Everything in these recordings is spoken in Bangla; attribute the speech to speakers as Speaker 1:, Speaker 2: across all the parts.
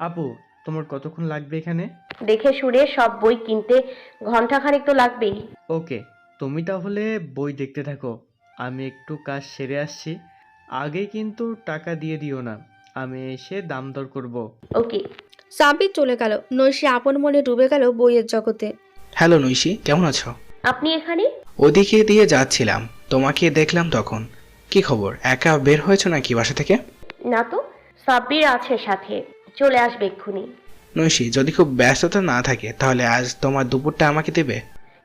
Speaker 1: আপু তোমার কতক্ষণ লাগবে এখানে?
Speaker 2: দেখে শুনে সব বই কিনতে ঘন্টাখানেক তো লাগবেই।
Speaker 1: ওকে তুমি তাহলে বই দেখতে থাকো। আমি একটু কাজ সেরে আসছি। আগে কিন্তু টাকা দিয়ে দিও না। আমি এসে দাম দর করব।
Speaker 2: ওকে।
Speaker 3: সাব্বির চলে গেল। নৈশি আপন মনে ডুবে গেল বইয়ের জগতে।
Speaker 4: হ্যালো নৈশি কেমন আছো?
Speaker 2: আপনি এখানে?
Speaker 4: ওদিকে দিয়ে যাচ্ছিলাম। তোমাকে দেখলাম তখন। কি খবর? একা বের হয়েছো নাকি বাসা থেকে?
Speaker 2: না তো সাব্বির আছে সাথে। চলে আসবে এক্ষুনি।
Speaker 4: নৈশি যদি খুব ব্যস্ততা না থাকে তাহলে আজ তোমার দুপুরটা আমাকে দেবে।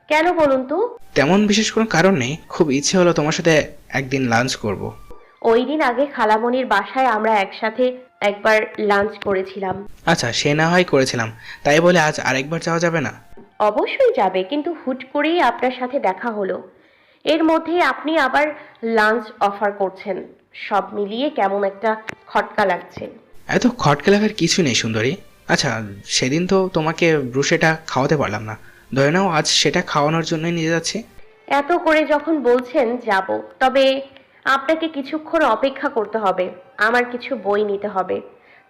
Speaker 2: কেন বলুন তো?
Speaker 4: তেমন বিশেষ কোনো কারণ নেই খুব ইচ্ছে হলো তোমার সাথে একদিন লাঞ্চ করব।
Speaker 2: ওই দিন আগে খালামণির বাসায় আমরা একসাথে একবার লাঞ্চ করেছিলাম।
Speaker 4: আচ্ছা সে না হয় করেছিলাম তাই বলে আজ আরেকবার যাওয়া যাবে না?
Speaker 2: অবশ্যই যাবে কিন্তু হুট করেই আপনার সাথে দেখা হলো। এর মধ্যে আপনি আবার লাঞ্চ অফার করছেন। সব মিলিয়ে কেমন একটা খটকা লাগছে।
Speaker 4: এত খটকে লাগার কিছু নেই সুন্দরী। আচ্ছা সেদিন তো তোমাকে ব্রুশেটা খাওয়াতে পারলাম না। ধরে নাও আজ সেটা খাওয়ানোর জন্যই নিয়ে যাচ্ছি।
Speaker 2: এত করে যখন বলছেন যাব। তবে আপনাকে কিছুক্ষণ অপেক্ষা করতে হবে। আমার কিছু বই নিতে হবে।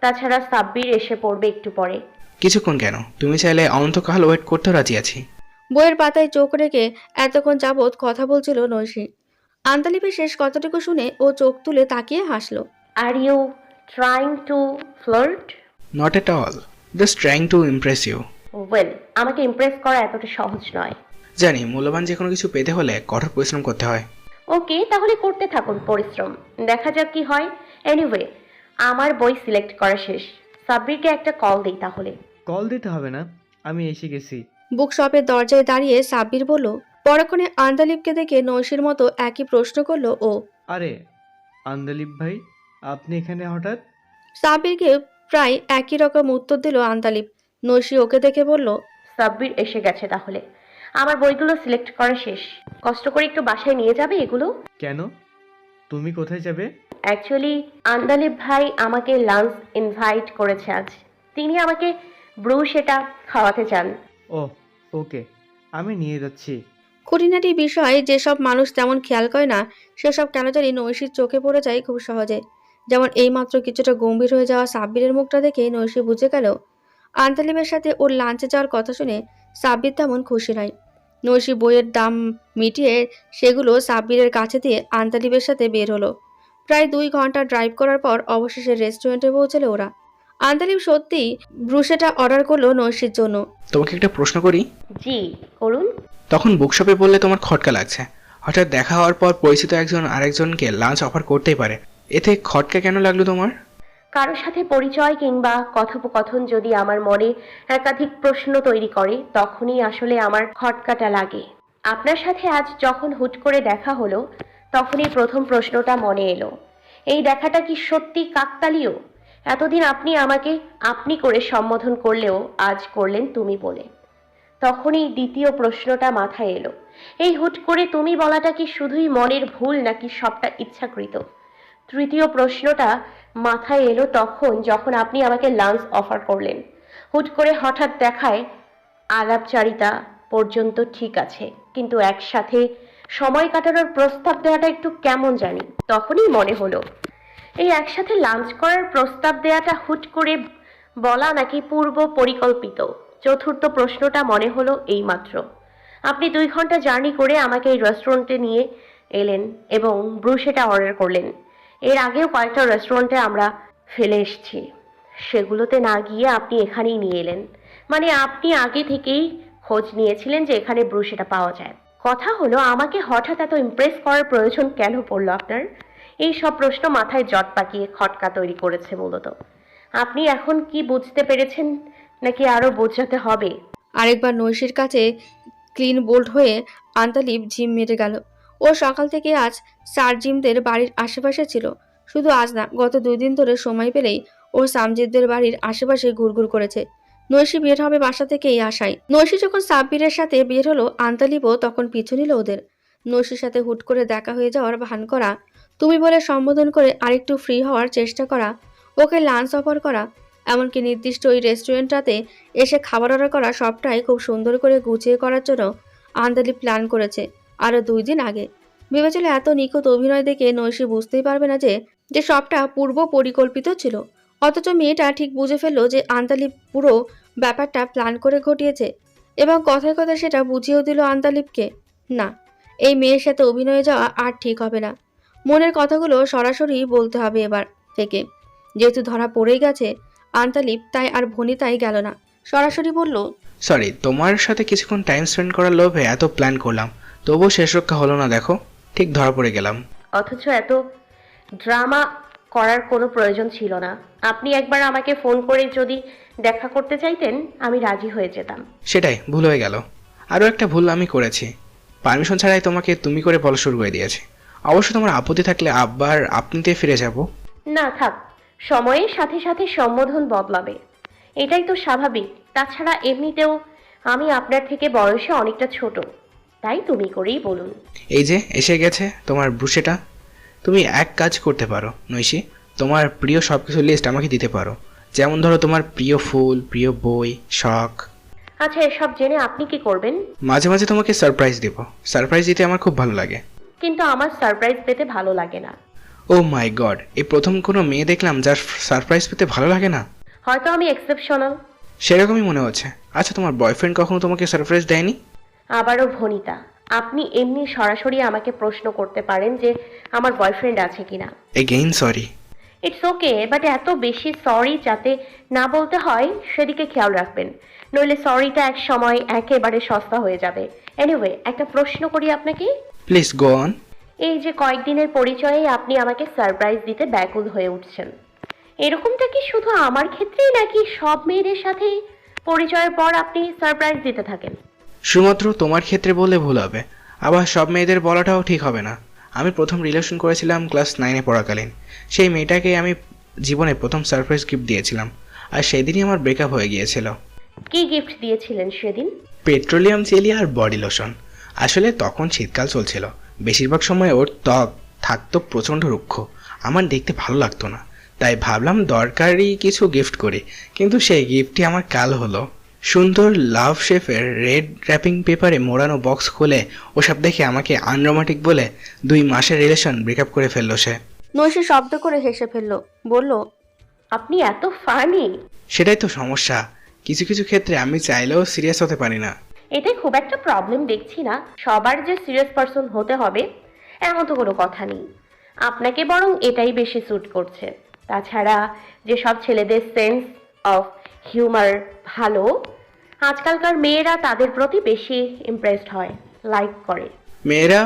Speaker 2: তাছাড়া সাব্বির এসে পড়বে একটু পরে।
Speaker 4: কিছুক্ষণ কেন? তুমি চাইলে অনন্তকাল ওয়েট করতে রাজি আছি।
Speaker 3: বইয়ের পাতায় চোখ রেখে এতক্ষণ যাবৎ কথা বলছিল নৈশি। আন্তালিপের শেষ কথাটুকু শুনে ও চোখ তুলে তাকিয়ে হাসলো।
Speaker 2: Are you trying to flirt
Speaker 4: not at all just trying to impress you
Speaker 2: well আমাকে ইমপ্রেস করা এতটা সহজ নয়।
Speaker 4: জানি মূল্যবান যে কোনো কিছু পেতে হলে কঠোর পরিশ্রম করতে হয়।
Speaker 2: ওকে তাহলে করতে থাকুন পরিশ্রম। দেখা যাক কি হয়। এনিওয়ে আমার বই সিলেক্ট করা শেষ। সাব্বিরকে একটা কল দিই তাহলে।
Speaker 1: কল দিতে হবে না। আমি এসে গেছি।
Speaker 3: বুক শপের দরজায় দাঁড়িয়ে সাব্বির বলল পরক্ষণে আন্দালিপকে দেখে নৈশির মতো একই প্রশ্ন করল ও।
Speaker 1: আরে আন্দালিব ভাই আপনি এখানে হঠাৎ?
Speaker 3: সাব্বিরকে প্রায় একই রকম উত্তর দিল আন্তালিপ নৈশি ওকে দেখে বলল
Speaker 2: সাব্বির এসে গেছে তাহলে। আমার বইগুলো সিলেক্ট করা শেষ। কষ্ট করে একটু বাসায় নিয়ে যাবে এগুলো?
Speaker 1: কেন? তুমি কোথায় যাবে?
Speaker 2: অ্যাকচুয়ালি আন্দালিব ভাই আমাকে লাঞ্চ ইনভাইট করেছে আজ। তিনি আমাকে ব্রু সেটা খাওয়াতে চান।
Speaker 1: ও ওকে। আমি নিয়ে যাচ্ছি।
Speaker 3: খুঁটিনাটি বিষয়ে যেসব মানুষ তেমন খেয়াল করে না সেসব কেন জানি নৈশির চোখে পড়ে যায় খুব সহজে। যেমন এইমাত্র কিছুটা গম্ভীর হয়ে যাওয়া সাব্বিরের মুখটা দেখে নৈশি বুঝে গেল। আন্তালিমের সাথে ওর লাঞ্চে যাওয়ার কথা শুনে সাব্বির তেমন খুশি নয়। নৈশি বইয়ের দাম মিটিয়ে সেগুলো সাব্বিরের কাছে দিয়ে আন্তালিবের সাথে বের হলো। প্রায় দুই ঘণ্টা ড্রাইভ করার পর অবশেষে রেস্টুরেন্টে পৌঁছালো ওরা। আন্তালিব সত্যিই ব্রুশেটা অর্ডার করল নৈশির জন্য।
Speaker 4: তোমাকে একটা প্রশ্ন করি?
Speaker 2: জি করুন।
Speaker 4: তখন বুকশপে বললে তোমার খটকা লাগছে। হঠাৎ দেখা হওয়ার পর পরিচিত একজন আরেকজনকে লাঞ্চ অফার করতেই পারে। এতে খটকা কেন লাগল তোমার?
Speaker 2: কারোর সাথে পরিচয় কিংবা কথোপকথন যদি আমার মনে একাধিক প্রশ্ন তৈরি করে, তখনই আসলে আমার খটকাটা লাগে। আপনার সাথে আজ যখন হুট করে দেখা হলো, তখনই প্রথম প্রশ্নটা মনে এলো। এই দেখাটা কি সত্যি কাকতালীয়? এতদিন আপনি আমাকে আপনি করে সম্বোধন করলেও আজ করলেন তুমি বলে। তখনই দ্বিতীয় প্রশ্নটা মাথায় এলো। এই হুট করে তুমি বলাটা কি শুধুই মনের ভুল নাকি সবটা ইচ্ছাকৃত? তৃতীয় প্রশ্নটা মাথায় এলো তখন যখন আপনি আমাকে লাঞ্চ অফার করলেন। হুট করে হঠাৎ দেখায়, আলাপচারিতা পর্যন্ত ঠিক আছে, কিন্তু একসাথে সময় কাটানোর প্রস্তাব দেওয়াটা একটু কেমন জানি? তখনই মনে হলো, এই একসাথে লাঞ্চ করার প্রস্তাব দেওয়াটা হুট করে বলা নাকি পূর্ব পরিকল্পিত? চতুর্থ প্রশ্নটা মনে হলো এইমাত্র। আপনি দুই ঘণ্টা জার্নি করে আমাকে এই রেস্টুরেন্টে নিয়ে এলেন এবং ব্রুশেটা অর্ডার করলেন। এর আগেও কয়েকটা রেস্টুরেন্টে আমরা ফেলে এসেছি। সেগুলোতে না গিয়ে আপনি এখানেই নিয়ে এলেন। মানে আপনি আগে থেকেই খোঁজ নিয়েছিলেন যে এখানে ব্রুশেটা পাওয়া যায়। কথা হলো, আমাকে হঠাৎ এত ইমপ্রেস করার প্রয়োজন কেন পড়ল আপনার? এই সব প্রশ্ন মাথায় জট পাকিয়ে খটকা তৈরি করেছে মূলত। আপনি এখন কি বুঝতে পেরেছেন? নাকি আরও বোঝাতে হবে?
Speaker 3: আরেকবার নৈশির কাছে ক্লিন বোল্ড হয়ে আন্তালিপ জিম মেরে গেল। ও সকাল থেকে আজ সার জিমদের বাড়ির আশেপাশে ছিল। শুধু আজ না, গত দুই দিন ধরে সময় পেলেই ও সামজিদদের বাড়ির আশেপাশে ঘুরঘুর করেছে। নৈশি বের হবে বাসা থেকে এই আশায় নৈশি যখন সাব্বিরের সাথে বের হলো আন্তালিপও তখন পিছু নিল ওদের। নৈশির সাথে হুট করে দেখা হয়ে যাওয়ার ভান করা, তুমি বলে সম্বোধন করে আরেকটু ফ্রি হওয়ার চেষ্টা করা, ওকে লাঞ্চ অফার করা, এমনকি নির্দিষ্ট ওই রেস্টুরেন্টটাতে এসে খাবার অর্ডার করা সবটাই খুব সুন্দর করে গুছিয়ে করার জন্য আন্দালি প্ল্যান করেছে। আরও দুই দিন আগে। ভেবেছিল এত নিখুঁত অভিনয় দেখে নৈশি বুঝতেই পারবে না যে যে সবটা পূর্ব পরিকল্পিত ছিল। অথচ মেয়েটা ঠিক বুঝে ফেলল যে আন্তালিপ পুরো ব্যাপারটা প্ল্যান করে ঘটিয়েছে এবং কথায় কথায় সেটা বুঝিয়েও দিল আন্তালিপকে। না, এই মেয়ের সাথে অভিনয়ে যাওয়া আর ঠিক হবে না। মনের কথাগুলো সরাসরি বলতে হবে এবার থেকে। যেহেতু ধরা পড়েই গেছে, আন্তালিপ তাই আর ভনিতাই গেল না। সরাসরি বলল
Speaker 4: সরি তোমার সাথে কিছুক্ষণ টাইম স্পেন্ড করার লোভে এত প্ল্যান করলাম। তবুও শেষ রক্ষা হলো না দেখো। ঠিক ধরা পড়ে গেলাম।
Speaker 2: অথচ এত ড্রামা করার কোনো প্রয়োজন ছিল না। আপনি একবার আমাকে ফোন করে যদি দেখা করতে চাইতেন আমি রাজি হয়ে যেতাম।
Speaker 4: সেটাই ভুল হয়ে গেল। আরও একটা ভুল আমি করেছি। পারমিশন ছাড়াই তোমাকে তুমি করে বলা শুরু করে দিয়েছি। অবশ্য তোমার আপত্তি থাকলে আবার আপনিতে ফিরে যাব।
Speaker 2: না থাক। সময়ের সাথে সাথে সম্বোধন বদলাবে। এটাই তো স্বাভাবিক। তাছাড়া এমনিতেও আমি আপনার থেকে বয়সে অনেকটা ছোট। তাই তুমি করেই বলুন।
Speaker 4: এই যে এসে গেছে তোমার ব্রুশেটা তুমি এক কাজ করতে পারো নৈশি। তোমার প্রিয় সব কিছু লিস্ট আমাকে দিতে পারো। যেমন ধরো তোমার প্রিয় ফুল প্রিয় বই শখ।
Speaker 2: আচ্ছা এসব জেনে আপনি কি করবেন?
Speaker 4: মাঝে মাঝে তোমাকে সারপ্রাইজ দেব। সারপ্রাইজ দিতে আমার খুব ভালো লাগে।
Speaker 2: কিন্তু আমার সারপ্রাইজ পেতে ভালো লাগে না।
Speaker 4: ও মাই গড এই প্রথম কোনো মেয়ে দেখলাম যার সারপ্রাইজ পেতে ভালো লাগে না?
Speaker 2: হয়তো আমি এক্সেপশনাল
Speaker 4: সেরকমই মনে হচ্ছে। আচ্ছা তোমার বয়ফ্রেন্ড কখনো তোমাকে সারপ্রাইজ দেয়নি?
Speaker 2: আবারও ভনিতা। আপনি এমনি সরাসরি আমাকে প্রশ্ন করতে পারেন যে আমার বয়ফ্রেন্ড আছে কিনা।
Speaker 4: Again sorry
Speaker 2: it's okay but এত বেশি সরি যাতে না বলতে হয় সেদিকে খেয়াল রাখবেন। নইলে সরিটা এক সময় একেবারে সস্তা হয়ে যাবে। এনিওয়ে একটা প্রশ্ন করি আপনাকে।
Speaker 4: প্লিজ গো অন
Speaker 2: এই যে কয়েকদিনের পরিচয়ে আপনি আমাকে সারপ্রাইজ দিতে ব্যাকুল হয়ে উঠছেন। এরকমটা কি শুধু আমার ক্ষেত্রেই নাকি সব মেয়েদের সাথেই পরিচয়ের পর আপনি সারপ্রাইজ দিতে থাকেন?
Speaker 4: শুধুমাত্র তোমার ক্ষেত্রে বললে ভুল হবে। আবার সব মেয়েদের বলাটাও ঠিক হবে না। আমি প্রথম রিলেশন করেছিলাম ক্লাস নাইনে পড়াকালীন। সেই মেয়েটাকে আমি জীবনে প্রথম সারপ্রাইজ গিফট দিয়েছিলাম। আর সেদিনই আমার ব্রেকআপ হয়ে গিয়েছিল।
Speaker 2: কি গিফট দিয়েছিলেন সেদিন?
Speaker 4: পেট্রোলিয়াম জেলি আর বডি লোশন আসলে তখন শীতকাল চলছিল। বেশিরভাগ সময় ওর ত্বক থাকতো প্রচণ্ড রুক্ষ। আমার দেখতে ভালো লাগতো না। তাই ভাবলাম দরকারি কিছু গিফট করি। কিন্তু সেই গিফটটি আমার কাল হলো। সুন্দর লাভ শেফের রেড র্যাপিং পেপারে মোড়ানো বক্স খুলে ওসব দেখে আমাকে আনরোমান্টিক বলে দুই মাসের রিলেশন ব্রেকআপ করে ফেলল সে।
Speaker 3: নৈশি শব্দ করে হেসে ফেলল বলল
Speaker 2: আপনি এত ফানি।
Speaker 4: সেটাই তো সমস্যা। কিছু কিছু ক্ষেত্রে আমি চাইলেও সিরিয়াস হতে পারি না।
Speaker 2: এতে খুব একটা প্রবলেম দেখছি না। সবার যে সিরিয়াস পারসন হতে হবে এমন তো কোনো কথা নেই। আপনাকে বরং এটাই বেশি স্যুট করছে। তাছাড়া যেসব ছেলেদের সেন্স অফ হিউমার ভালো। আজকালকার মেয়েরা তাদের প্রতি বেশি ইমপ্রেসড হয় লাইক করে।
Speaker 4: মেয়েরা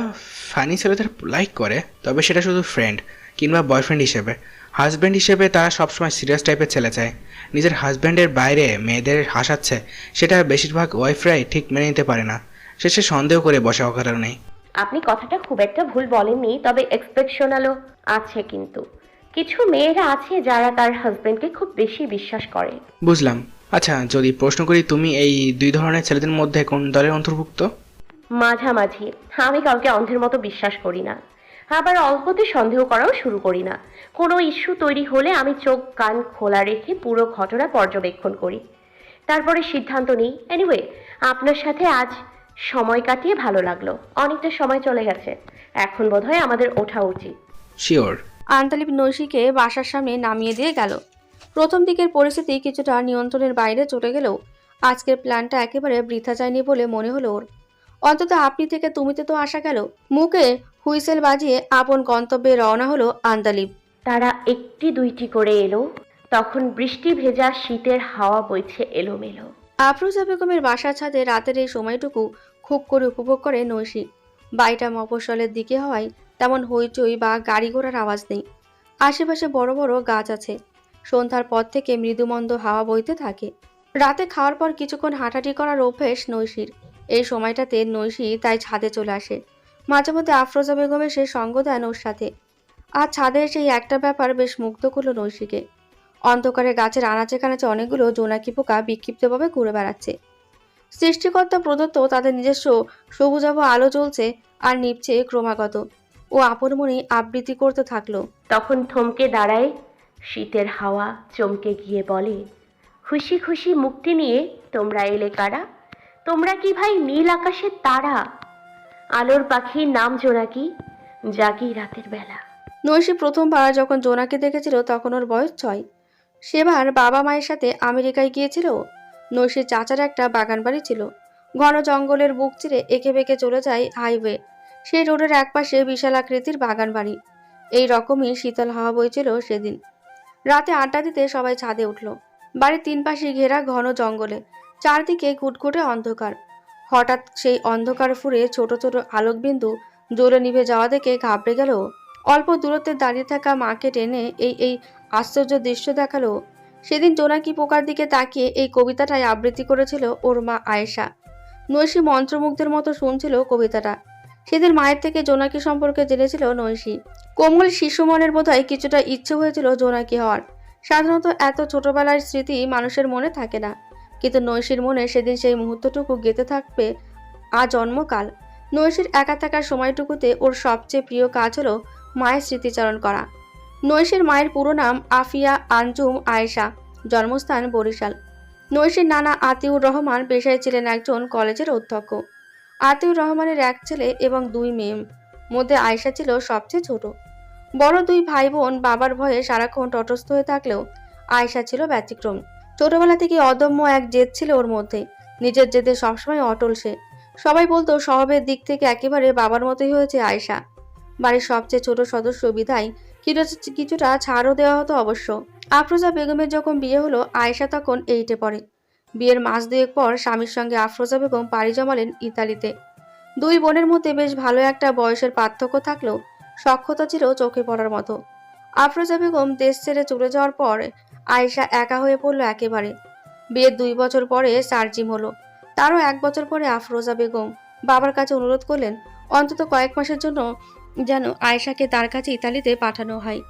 Speaker 4: ফানি ছেলেদের লাইক করে তবে সেটা শুধু ফ্রেন্ড কিংবা বয়ফ্রেন্ড হিসেবে। হাজব্যান্ড হিসেবে তারা সবসময় সিরিয়াস টাইপের ছেলে চায়। নিজের হাজব্যান্ডের বাইরে মেয়েদের হাসাচ্ছে সেটা বেশিরভাগ ওয়াইফরাই ঠিক মেনে নিতে পারে না। শেষে সন্দেহ করে বসা অকারণেই
Speaker 2: আপনি কথাটা খুব একটা ভুল বলেননি তবে এক্সপেকশনালও আছে কিন্তু। কিছু মেয়েরা আছে যারা তার হাজবেন্ডকে খুব বেশি বিশ্বাস করে।
Speaker 4: বুঝলাম। আচ্ছা যদি প্রশ্ন করি তুমি এই দুই ধরনের ছেলেদের মধ্যে কোন দলের অন্তর্ভুক্ত?
Speaker 2: মাঝামাঝি। আমি কাউকে অন্ধের মতো বিশ্বাস করি না। আবার অল্পতে সন্দেহ করাও শুরু করি না। কোনো ইস্যু তৈরি হলে আমি চোখ কান খোলা রেখে পুরো ঘটনা পর্যবেক্ষণ করি। তারপরে সিদ্ধান্ত নিই। এনিওয়ে আপনার সাথে আজ সময় কাটিয়ে ভালো লাগল। অনেকটা সময় চলে গেছে। এখন বোধহয় আমাদের ওঠা উচিত।
Speaker 4: শিওর
Speaker 3: আন্তালিপ নৈশিকে বাসার সামনে নামিয়ে দিয়ে গেল। প্রথম দিকের পরিস্থিতি কিছুটা নিয়ন্ত্রণের বাইরে চলে গেলেও আজকের প্ল্যানটা একেবারে বৃথা যায়নি বলে মনে হলো ওর। অন্তত আপনি থেকে তুমিতে তো আসা গেল। মুখে হুইসেল বাজিয়ে আপন গন্তব্যে রওনা হলো আন্তালিপ
Speaker 2: তারা একটি দুইটি করে এলো তখন বৃষ্টি ভেজা শীতের হাওয়া বইছে এলোমেলো।
Speaker 3: আফরোজা বেগমের বাসার ছাদে রাতের এই সময়টুকু খুব করে উপভোগ করে নৈশি। বাড়িটা মফস্বলের দিকে হওয়ায় তেমন হইচই বা গাড়ি ঘোড়ার আওয়াজ নেই। আশেপাশে বড় বড় গাছ আছে। সন্ধ্যার পর থেকে মৃদুমন্দ হাওয়া বইতে থাকে। রাতে খাওয়ার পর কিছুক্ষণ হাঁটাহাঁটি করার অভ্যেস নৈশির। এই সময়টাতে নৈশি তাই ছাদে চলে আসে। মাঝে মধ্যে আফরোজা বেগম এসে সঙ্গ দেন ওর সাথে। আর ছাদে এসে একটা ব্যাপার বেশ মুগ্ধ করল নৈশিকে। অন্ধকারে গাছের আনাচে কানাচে অনেকগুলো জোনাকি পোকা বিক্ষিপ্তভাবে ঘুরে বেড়াচ্ছে। সৃষ্টিকর্তা প্রদত্ত তাদের নিজস্ব সবুজাভ আলো জ্বলছে আর নিপছে ক্রমাগত। ও আপন মনে আবৃত্তি করতে থাকল।
Speaker 2: তখন থমকে দাঁড়ায় শীতের হাওয়া চমকে গিয়ে বলে খুশি খুশি মুক্তি নিয়ে তোমরা এলে কারা? তোমরা কি ভাই নীল আকাশের তারা? আলোর পাখির নাম জোনাকি জাগি রাতের বেলা।
Speaker 3: নৈশী প্রথমবার যখন জোনাকে দেখেছিল তখন ওর বয়স ছয়। সেবার বাবা মায়ের সাথে আমেরিকায় গিয়েছিল। নৈশির চাচার একটা বাগান বাড়ি ছিল। ঘন জঙ্গলের বুক চিরে এঁকে বেঁকে চলে যায় হাইওয়ে। সেই রোডের একপাশে বিশাল আকৃতির বাগান বাড়ি। এই রকমই শীতল হাওয়া বইছিল সেদিন। রাতে আড্ডা দিতে সবাই ছাদে উঠল। বাড়ির তিন পাশে ঘেরা ঘন জঙ্গলে, চারদিকে ঘুটঘুটে অন্ধকার। হঠাৎ সেই অন্ধকার ফুরে ছোট ছোট আলোকবিন্দু জোরে নিভে যাওয়া দেখে ঘাবড়ে গেল। অল্প দূরত্বে দাঁড়িয়ে থাকা মাকে টেনে এই এই আশ্চর্য দৃশ্য দেখাল। সেদিন জোনাকি পোকার দিকে তাকিয়ে এই কবিতাটাই আবৃত্তি করেছিল ওর মা আয়েশা। নৈশী মন্ত্রমুগ্ধের মতো শুনছিল কবিতাটা। সেদিন মায়ের থেকে জোনাকি সম্পর্কে জেনেছিল নৈশী। কোমল শিশু মনের বোধহয় কিছুটা ইচ্ছে হয়েছিল জোনাকি হওয়ার। সাধারণত এত ছোটবেলার স্মৃতি মানুষের মনে থাকে না। কিন্তু নৈশীর মনে সেদিন সেই মুহূর্তটুকু গেঁথে থাকবে আজন্মকাল নৈশীর একা থাকার সময়টুকুতে ওর সবচেয়ে প্রিয় কাজ হলো মায়ের স্মৃতিচারণ করা। নৈশীর মায়ের পুরো নাম আফিয়া, আঞ্জুম, আয়েশা। জন্মস্থান বরিশাল। নৈশীর নানা আতিউর রহমান পেশায় ছিলেন একজন কলেজের অধ্যক্ষ। আতিউর রহমানের এক ছেলে এবং দুই মেয়ে মধ্যে আয়েশা ছিল সবচেয়ে ছোট। বড় দুই ভাই বোন বাবার ভয়ে সারাক্ষণ তটস্থ হয়ে থাকলেও আয়েশা ছিল ব্যতিক্রম। ছোটবেলা থেকে অদম্য এক জেদ ছিল ওর মধ্যে। নিজের জেদে সবসময় অটল সে। সবাই বলতো স্বভাবের দিক থেকে একেবারে বাবার মতোই হয়েছে আয়েশা। বাড়ির সবচেয়ে ছোট সদস্য বিধায় কিছু- কিছুটা ছাড়ও দেওয়া হতো অবশ্য। আফরোজা বেগমের যখন বিয়ে হলো, আয়েশা তখন এইটে পড়ে। বিয়ের মাস দুয়েক পর স্বামীর সঙ্গে আফরোজা বেগম পাড়ি জমালেন ইতালিতে। দুই বোনের মধ্যে বেশ ভালো একটা বয়সের পার্থক্য থাকলেও সক্ষতা ছিল চোখে পড়ার মতো। আফরোজা বেগম দেশ ছেড়ে চলে যাওয়ার পর আয়েশা একা হয়ে পড়ল একেবারে। বিয়ের দুই বছর পরে সার্জিম হলো। তারও এক বছর পরে আফরোজা বেগম বাবার কাছে অনুরোধ করলেন, অন্তত কয়েক মাসের জন্য যেন আয়েশাকে তার কাছে ইতালিতে পাঠানো হয়।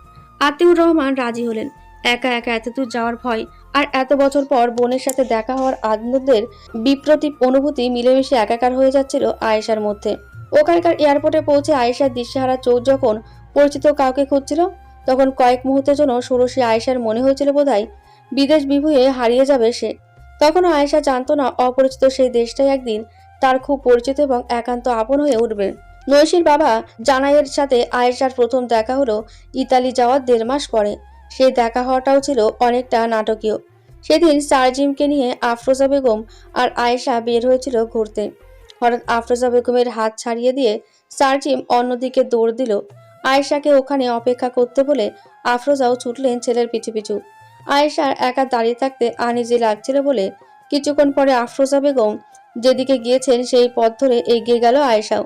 Speaker 3: আতিউর রহমান রাজি হলেন। একা একা এতদূর যাওয়ার ভয় আর এত বছর পর বোনের সাথে দেখা হওয়ার আনন্দের বিপ্রতীপ অনুভূতি মিলেমিশে একাকার হয়ে যাচ্ছিল আয়েশার মধ্যে। ওখানকার এয়ারপোর্টে পৌঁছে আয়েশার দিশেহারা চোখ যখন পরিচিত কাউকে খুঁজছিল, তখন কয়েক মুহূর্তের জন্য ষোড়শী আয়েশার মনে হয়েছিল বোধহয় বিদেশ বিভুয়ে হারিয়ে যাবে সে। তখনও আয়েশা জানতো না অপরিচিত সেই দেশটাই একদিন তার খুব পরিচিত এবং একান্ত আপন হয়ে উঠবে। নৈশীর বাবা জানাইয়ের সাথে আয়েশার প্রথম দেখা হলো ইতালি যাওয়ার দেড় মাস পরে। সেই দেখা হওয়াটাও ছিল অনেকটা নাটকীয়। সেদিন সারজিমকে নিয়ে আফরোজা বেগম আর আয়েশা বের হয়েছিল ঘুরতে। হঠাৎ আফরোজা বেগমের হাত ছাড়িয়ে দিয়ে সারজিম অন্যদিকে দৌড় দিল। আয়েশাকে ওখানে অপেক্ষা করতে বলে আফরোজাও ছুটলেন ছেলের পিছু পিছু। আয়েশার একা দাঁড়িয়ে থাকতে আনিজি লাগছিল বলে কিছুক্ষণ পরে আফরোজা বেগম যেদিকে গিয়েছেন সেই পথ ধরে এগিয়ে গেল আয়েশাও।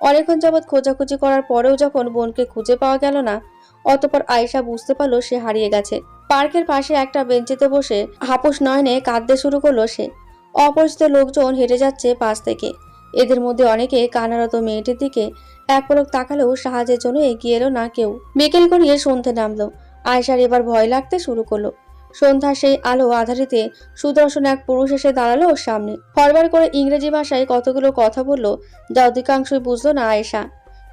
Speaker 3: অনেকক্ষণ যাবৎ খোঁজাখুঁজি করার পরেও যখন বোনকে খুঁজে পাওয়া গেল না অতপর আয়েশা বুঝতে পারল সে হারিয়ে গেছে। পার্কের পাশে একটা বেঞ্চিতে বসে হাপুস নয়নে কাঁদতে শুরু করল সে। অপরিচিত লোকজন হেঁটে যাচ্ছে পাশ থেকে। এদের মধ্যে অনেকে কানারত মেয়েটির দিকে এক পলক তাকালেও সাহায্যের জন্য এগিয়ে এলো না কেউ। বিকেল করিয়ে সন্ধে নামলো। আয়েশার এবার ভয় লাগতে শুরু করল। সন্ধ্যা সেই আলো আধারিতে সুদর্শন এক পুরুষ এসে দাঁড়াল ওর সামনে। ফরবার করে ইংরেজি ভাষায় কতগুলো কথা বলল যা অধিকাংশই বুঝলো না আয়েশা।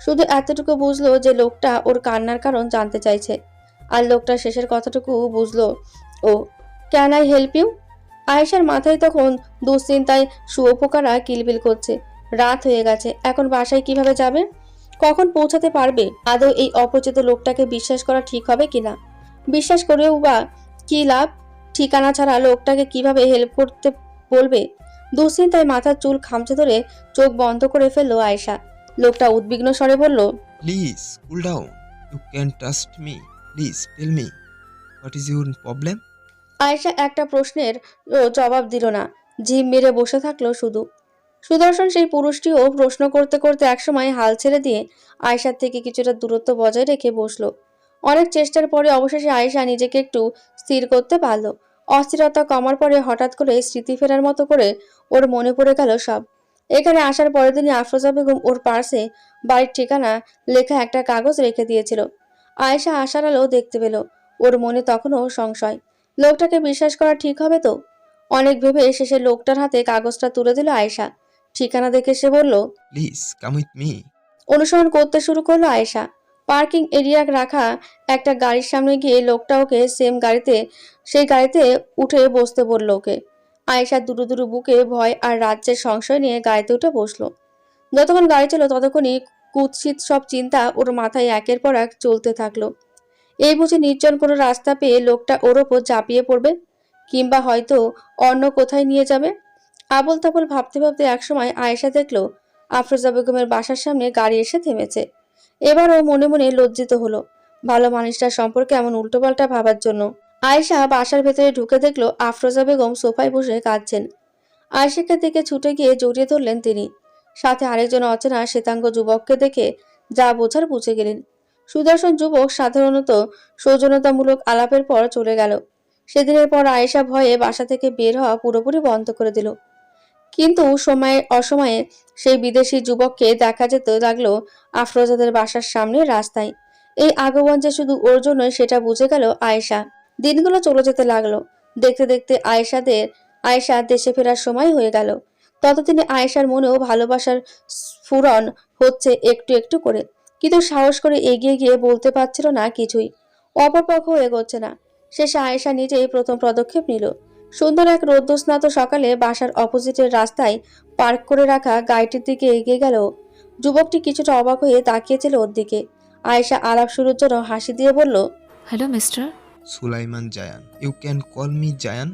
Speaker 3: শুধু এতটুকু বুঝলো যে লোকটা ওর কান্নার কারণ জানতে চাইছে। আর লোকটা শেষের কথাটুকু বুঝলো, ও ক্যান আই হেল্প ইউ আয়েশার মাথায় তখন দুশ্চিন্তায় শুয়োপোকারা কিলবিল করছে। রাত হয়ে গেছে, এখন বাসায় কীভাবে যাবে? কখন পৌঁছাতে পারবে? আদৌ এই অপরিচিত লোকটাকে বিশ্বাস করা ঠিক হবে কিনা? বিশ্বাস করেও বা কি লাভ? ঠিকানা ছাড়া লোকটাকে কীভাবে হেল্প করতে বলবে? দুশ্চিন্তায় মাথার চুল খামচে ধরে চোখ বন্ধ করে ফেলল আয়েশা। লোকটা উদ্বিগ্ন স্বরে বলল
Speaker 5: Please cool down. You can trust me. Please tell me. What is your problem?
Speaker 3: Ayesha একটা প্রশ্নের ও জবাব দিল না জিম মেরে বসে থাকল শুধু সুদর্শন সেই পুরুষটিও প্রশ্ন করতে করতে একসময় হাল ছেড়ে দিয়ে আয়েশার থেকে কিছুটা দূরত্ব বজায় রেখে বসল অনেক চেষ্টার পরে অবশেষে আয়েশা নিজেকে একটু স্থির করতে পারল অস্থিরতা কমার পরে হঠাৎ করে স্মৃতি ফেরার মতো করে ওর মনে পড়ে গেল সব এখানে আসার পরের দিনই আফরোজা বেগম ওর পার্সে বাড়ির ঠিকানা লেখা একটা কাগজ রেখে দিয়েছিল। আয়েশা আশার আলো দেখতে পেল। ওর মনে তখনও সংশয়। লোকটাকে বিশ্বাস করা ঠিক হবে তো? অনেক ভেবে শেষে লোকটার হাতে কাগজটা তুলে দিল আয়েশা। ঠিকানা দেখে সে বলল
Speaker 5: Please come with me.
Speaker 3: অনুসরণ করতে শুরু করল আয়েশা। পার্কিং এরিয়া রাখা একটা গাড়ির সামনে গিয়ে লোকটা ওকে সেম গাড়িতে সেই গাড়িতে উঠে বসতে বলল ওকে। আয়েশা দুরু দুরু বুকে ভয় আর রাজ্যের সংশয় নিয়ে গাড়িতে উঠে বসল। যতক্ষণ গাড়ি ছিল ততক্ষণই কুৎসিত সব চিন্তা ওর মাথায় একের পর এক চলতে থাকল। এই বুঝে নির্জন কোনো রাস্তা পেয়ে লোকটা ওর ওপর ঝাঁপিয়ে পড়বে, কিংবা হয়তো অন্য কোথায় নিয়ে যাবে। আবল তাবল ভাবতে ভাবতে একসময় আয়েশা দেখল, আফরোজা বেগমের বাসার সামনে গাড়ি এসে থেমেছে। এবার ও মনে মনে লজ্জিত হলো, ভালো মানুষটার সম্পর্কে এমন উল্টোপাল্টা ভাবার জন্য। আয়েশা বাসার ভেতরে ঢুকে দেখল আফরোজা বেগম সোফায় বসে কাঁদছেন। আয়েশাকে দেখে ছুটে গিয়ে জড়িয়ে ধরলেন তিনি। সাথে আরেকজন অচেনা শ্বেতাঙ্গ যুবককে দেখে যা বোঝার বুঝে গেলেন। সুদর্শন যুবক সাধারণত সৌজন্যতামূলক আলাপের পর চলে গেল। সেদিনের পর আয়েশা ভয়ে বাসা থেকে বের হওয়া পুরোপুরি বন্ধ করে দিল। কিন্তু সময়ে অসময়ে সেই বিদেশি যুবককে দেখা যেতে লাগল আফরোজাদের বাসার সামনে রাস্তায়। এই আগমন যে শুধু ওর জন্যই, সেটা বুঝে গেল আয়েশা। দিনগুলো চলে যেতে লাগল। দেখতে দেখতে আয়েশাদের আয়েশা দেশে ফেরার সময় হয়ে গেল। ততদিনে আয়েশার মনেও ভালোবাসার স্ফুরণ হচ্ছে একটু একটু করে। কিন্তু সাহস করে এগিয়ে গিয়ে বলতে পারছিল না কিছুই। অপরপক্ষ এগোচ্ছে না। শেষে আয়েশা নিজেই প্রথম পদক্ষেপ নিল। সুন্দর এক রৌদ্রস্নাত সকালে বাসার অপোজিটের রাস্তায় পার্ক করে রাখা গাড়িটির দিকে এগিয়ে গেল। যুবকটি কিছুটা অবাক হয়ে তাকিয়েছিল ওর দিকে। আয়েশা আলাপ শুরুর জন্য হাসি দিয়ে বলল,
Speaker 6: hello, mister.
Speaker 5: Sulaiman Zayan. You can call me Zayan